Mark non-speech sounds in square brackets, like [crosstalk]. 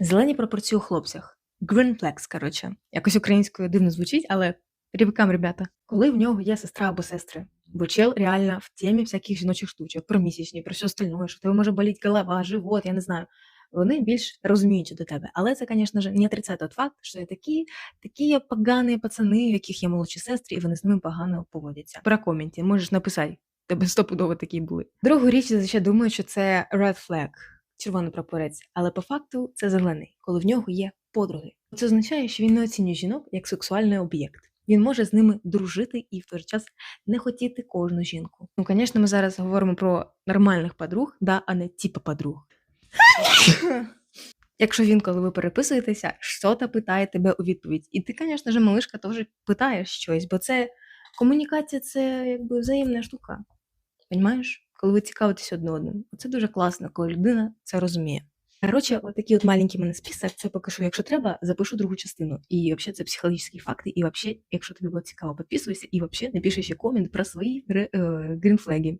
Зелені пропорції у хлопцях. Green flags, коротше. Якось українською дивно звучить, але рібкам, ребята. Коли в нього є сестра або сестри. Бо чел реально в темі всяких жіночих штучок, про місячні, про все остальное, що тебе може боліти голова, живот, я не знаю. Вони більш розуміють до тебе. Але це, звісно ж, не отрицає тот факт, що є такі, такі погані пацани, у яких є молодші сестри, і вони з ними погано поводяться. Про коменті можеш написати. Тебе стопудово такі були. Другу річ зазвичай думаю, що це red flag, червоний прапорець, але по факту це зелений, коли в нього є подруги. Це означає, що він не оцінює жінок як сексуальний об'єкт. Він може з ними дружити і в той же час не хотіти кожну жінку. Ну, звісно, ми зараз говоримо про нормальних подруг, да, а не типа подруг. [laughs] Якщо він, коли ви переписуєтеся, що-то питає тебе у відповідь. І ти, звісно ж, малишка теж питаєш щось, бо це комунікація це якби взаємна штука. Понімаєш? Коли ви цікавитесь одне одним. Це дуже класно, коли людина це розуміє. Коротше, от такий от маленький мене список, це поки що, якщо треба, запишу другу частину. І взагалі це психологічні факти. І взагалі, якщо тобі було цікаво, підписуйся і взагалі напиши ще комент про свої гринфлеги.